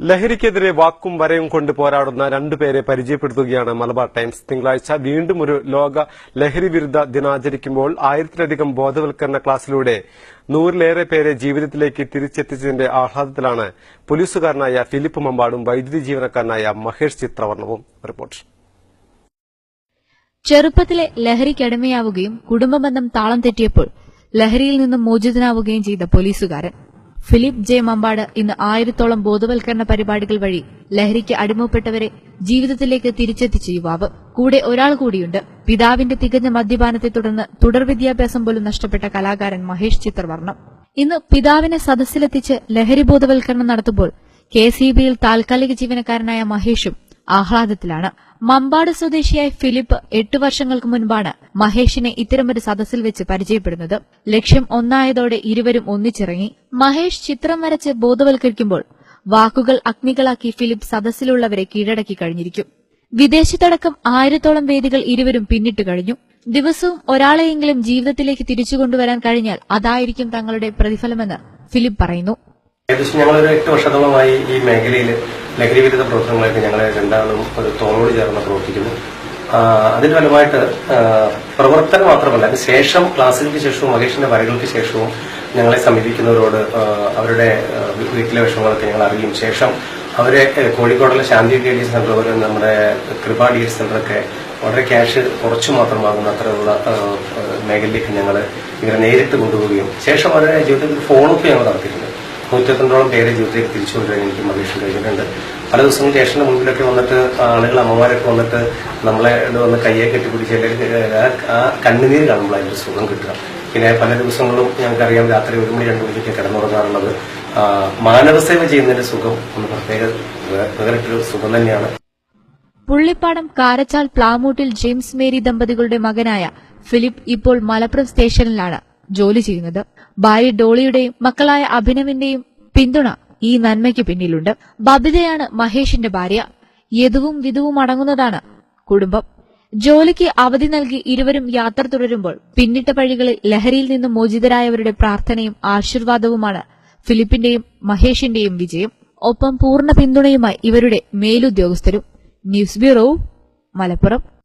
ലഹരിക്കെതിരെ വാക്കും വരയും കൊണ്ട് പോരാടുന്ന രണ്ടുപേരെ പരിചയപ്പെടുത്തുകയാണ് മലബാർ ടൈംസ്. തിങ്കളാഴ്ച വീണ്ടും ഒരു ലോക ലഹരി വിരുദ്ധ ദിനാചരിക്കുമ്പോൾ ആയിരത്തിലധികം ബോധവൽക്കരണ ക്ലാസ്സിലൂടെ നൂറിലേറെ പേരെ ജീവിതത്തിലേക്ക് തിരിച്ചെത്തിച്ചതിന്റെ ആഹ്ലാദത്തിലാണ് പോലീസുകാരനായ ഫിലിപ്പ് മമ്പാടും വൈദ്യുതി ജീവനക്കാരനായ മഹേഷ് ചിത്രവർണവും റിപ്പോർട്ട്. ചെറുപ്പത്തിലെ ലഹരിക്കടിമയാവുകയും കുടുംബബന്ധം താളം തെറ്റിയപ്പോൾ ലഹരിയിൽ നിന്നും മോചിതനാവുകയും ചെയ്ത പോലീസുകാരൻ. Philip J. മമ്പാട് ഇന്ന് ആയിരത്തോളം ബോധവൽക്കരണ പരിപാടികൾ വഴി ലഹരിക്ക് അടിമപ്പെട്ടവരെ ജീവിതത്തിലേക്ക് തിരിച്ചെത്തിച്ച യുവാവ്. കൂടെ ഒരാൾ കൂടിയുണ്ട്. പിതാവിന്റെ തികഞ്ഞ മദ്യപാനത്തെ തുടർന്ന് തുടർ വിദ്യാഭ്യാസം പോലും നഷ്ടപ്പെട്ട കലാകാരൻ മഹേഷ് ചിത്രവർണം ഇന്ന് പിതാവിനെ സദസ്സിലെത്തിച്ച് ലഹരി ബോധവൽക്കരണം നടത്തുമ്പോൾ കെ സി ബിയിൽ താൽക്കാലിക ജീവനക്കാരനായ മഹേഷും ആഹ്ലാദത്തിലാണ്. മമ്പാട് സ്വദേശിയായ ഫിലിപ്പ് എട്ട് വർഷങ്ങൾക്ക് മുൻപാണ് മഹേഷിനെ ഇത്തരമൊരു സദസ്സിൽ വെച്ച് പരിചയപ്പെടുന്നത്. ലക്ഷ്യം ഒന്നായതോടെ ഇരുവരും ഒന്നിച്ചിറങ്ങി. മഹേഷ് ചിത്രം വരച്ച് ബോധവൽക്കരിക്കുമ്പോൾ വാക്കുകൾ അഗ്നികളാക്കി ഫിലിപ്പ് സദസ്സിലുള്ളവരെ കീഴടക്കി കഴിഞ്ഞിരിക്കും. വിദേശത്തടക്കം ആയിരത്തോളം വേദികൾ ഇരുവരും പിന്നിട്ട് കഴിഞ്ഞു. ദിവസവും ഒരാളെയെങ്കിലും ജീവിതത്തിലേക്ക് തിരിച്ചു കൊണ്ടുവരാൻ കഴിഞ്ഞാൽ അതായിരിക്കും തങ്ങളുടെ പ്രതിഫലമെന്ന് ഫിലിപ്പ് പറയുന്നു. ഞങ്ങളൊരു എട്ട് വർഷത്തോളമായി ഈ മേഖലയിൽ ലഹരി വിരുദ്ധ പ്രവർത്തനങ്ങളൊക്കെ ഞങ്ങൾ രണ്ടാളും ഒരു തോളോട് ചേർന്ന് പ്രവർത്തിക്കുന്നു. അതിന്റെ ഫലമായിട്ട് പ്രവർത്തനം മാത്രമല്ല അതിന് ശേഷം ക്ലാസ്സുകൾക്ക് ശേഷവും മഹേഷിന്റെ വരകൾക്ക് ശേഷവും ഞങ്ങളെ സമീപിക്കുന്നവരോട് അവരുടെ വീട്ടിലെ വിഷമങ്ങളൊക്കെ ഞങ്ങൾ അറിയും. ശേഷം അവരെ കോഴിക്കോടുള്ള ശാന്തി ഡി എസ് സെന്റർ അതുപോലെ നമ്മുടെ കൃപ ഡി എസ് സെന്ററൊക്കെ വളരെ ക്യാഷ് കുറച്ചു മാത്രം വാങ്ങുന്ന അത്തരമുള്ള ആ, ആ, മേഖലയിലേക്ക് ഞങ്ങൾ ഇവരെ നേരിട്ട് കൊണ്ടുപോവുകയും ശേഷം അവരുടെ ജീവിതത്തിൽ ഫോണൊക്കെ ഞങ്ങൾ നടത്തിയിട്ടുണ്ട്. നൂറ്റത്തൊണ്ടോളം പേരെ ജീവിതത്തിലേക്ക് തിരിച്ചു കൊണ്ടുവരാൻ എനിക്ക് മഹേഷ് കഴിഞ്ഞിട്ടുണ്ട്. പല ദിവസങ്ങൾ സ്റ്റേഷന് മുമ്പിലൊക്കെ വന്നിട്ട് ആളുകൾ അമ്മമാരൊക്കെ വന്നിട്ട് നമ്മളെ വന്ന് കയ്യെ കെട്ടിപ്പിടിച്ച് ആ- കണ്ണുനീര് കാണുമ്പോൾ അതിന്റെ സുഖം കിട്ടുക. പിന്നെ പല ദിവസങ്ങളും ഞങ്ങൾക്കറിയാം രാത്രി ഒരു മണി രണ്ട് മണിക്കൊക്കെ കിടന്നുറങ്ങാറുള്ളത്. മാനവസേവ ചെയ്യുന്നതിന്റെ സുഖം ഒന്ന് പ്രത്യേക വേറിട്ടൊരു സുഖം തന്നെയാണ്. പുള്ളിപ്പാടം കാരച്ചാൽ പ്ലാമൂട്ടിൽ ജെയിംസ് മേരി ദമ്പതികളുടെ മകനായ ഫിലിപ്പ് ഇപ്പോൾ മലപ്പുറം സ്റ്റേഷനിലാണ് ജോലി ചെയ്യുന്നത്. ഭാര്യ ഡോളിയുടെയും മക്കളായ അഭിനവിന്റെയും പിന്തുണ ഈ നന്മയ്ക്ക് പിന്നിലുണ്ട്. ബബിതയാണ് മഹേഷിന്റെ ഭാര്യ. യദുവും വിധുവും അടങ്ങുന്നതാണ് കുടുംബം. ജോലിക്ക് അവധി നൽകി ഇരുവരും യാത്ര തുടരുമ്പോൾ പിന്നിട്ട വഴികളിൽ ലഹരിയിൽ നിന്നും മോചിതരായവരുടെ പ്രാർത്ഥനയും ആശീർവാദവുമാണ് ഫിലിപ്പിന്റെയും മഹേഷിന്റെയും വിജയം. ഒപ്പം പൂർണ പിന്തുണയുമായി ഇവരുടെ മേലുദ്യോഗസ്ഥരും. News bureau Malappuram.